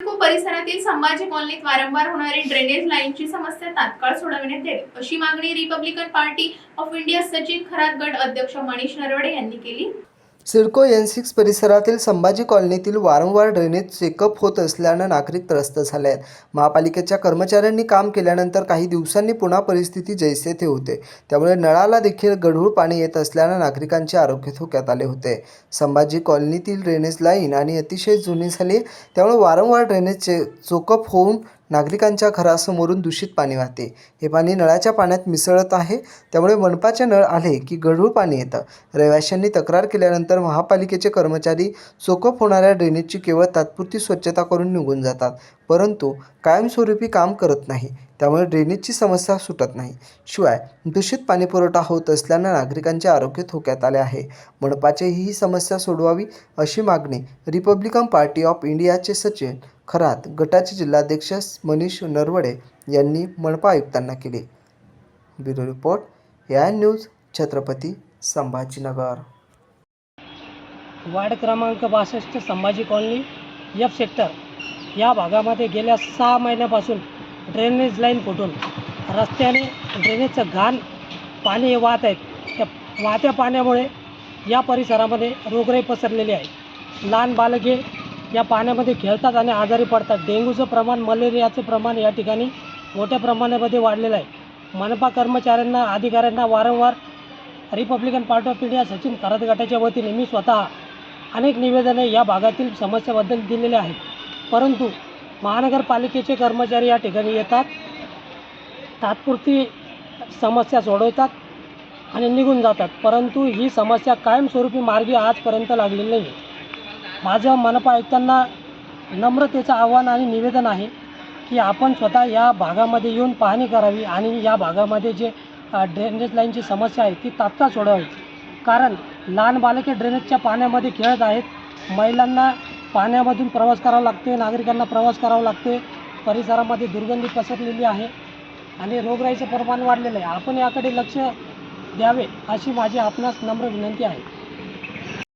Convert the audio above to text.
परिसरातील संभाजी कॉलनीत वारंवार होणारी ड्रेनेज लाईनची समस्या तात्काळ सोडविण्यात यावी अशी मागणी Republican Party of India Sachin Kharat गट अध्यक्ष मनीष नरवडे यांनी केली. सिडको एन सिक्स परिसरातील संभाजी कॉलनीतील वारंवार ड्रेनेज चेकअप होत असल्यानं नागरिक त्रस्त झाले आहेत. महापालिकेच्या कर्मचाऱ्यांनी काम केल्यानंतर काही दिवसांनी पुन्हा परिस्थिती जैसे थे होते. त्यामुळे नळाला देखील गढूळ पाणी येत असल्यानं नागरिकांचे आरोग्य धोक्यात आले होते. संभाजी कॉलनीतील ड्रेनेज लाईन आणि अतिशय जुनी झाली. त्यामुळे वारंवार ड्रेनेज चे चोकअप होऊन नागरिकांच्या घरासमोरून दूषित पाणी वाहते. हे पाणी नळाच्या पाण्यात मिसळत आहे. त्यामुळे मनपाचे नळ आले की गढूळ पाणी येतं. रहिवाशांनी तक्रार केल्यानंतर महापालिकेचे कर्मचारी चोकप होणाऱ्या ड्रेनेजची केवळ तात्पुरती स्वच्छता करून निघून जातात. परंतु कायमस्वरूपी काम करत नाही. त्यामुळे ड्रेनेजची समस्या सुटत नाही. शिवाय दूषित पाणीपुरवठा होत असल्यानं नागरिकांचे आरोग्य धोक्यात आले आहे. मनपाची ही समस्या सोडवावी अशी मागणी रिपब्लिकन पार्टी ऑफ इंडियाचे सचिन खरात गटाचे जिल्हाध्यक्ष मनीष नरवडे यांनी मनपा आयुक्तांना केली. ब्युरो रिपोर्ट या न्यूज छत्रपती संभाजीनगर. वार्ड क्रमांक बासष्ट संभाजी कॉलनी एफ सेक्टर या भागामध्ये गेल्या सहा महिन्यापासून ड्रेनेज लाईन फुटून रस्त्याने ड्रेनेजचं घाण पाणी वाहत आहेत. त्या वाहत्या पाण्यामुळे या परिसरामध्ये रोगराई पसरलेली आहे. लहान बालके या पाण्यामध्ये खेळतात आणि आजारी पडतात. डेंग्यूचं प्रमाण मलेरियाचं प्रमाण या ठिकाणी मोठ्या प्रमाणामध्ये वाढलेलं आहे. मनपा कर्मचाऱ्यांना अधिकाऱ्यांना वारंवार Republican Party of India Sachin Kharat गटाच्या वतीने मी स्वतः अनेक निवेदने या भागातील समस्याबद्दल दिलेले आहेत. परंतु महानगरपालिकेचे कर्मचारी या ठिकाणी येतात तात्पुरती समस्या सोडवतात आणि निघून जातात. परंतु ही समस्या कायमस्वरूपी मार्गी आजपर्यंत लागलेली नाही आहे माझं मनपा आयुक्तांना नम्रतेचं आव्हान आणि निवेदन आहे की आपण स्वतः या भागामध्ये येऊन पाहणी करावी आणि या भागामध्ये जे ड्रेनेज लाईनची समस्या आहे ती तात्काळ सोडवावी. कारण लहान बालके ड्रेनेजच्या पाण्यामध्ये खेळत आहेत. महिलांना पाण्यामधून प्रवास करावा लागते नागरिकांना प्रवास करावा लागते परिसरामध्ये दुर्गंधी पसरलेली आहे आणि रोगराईचं प्रमाण वाढलेलं आहे. आपण याकडे लक्ष द्यावे अशी माझी आपणास नम्र विनंती आहे.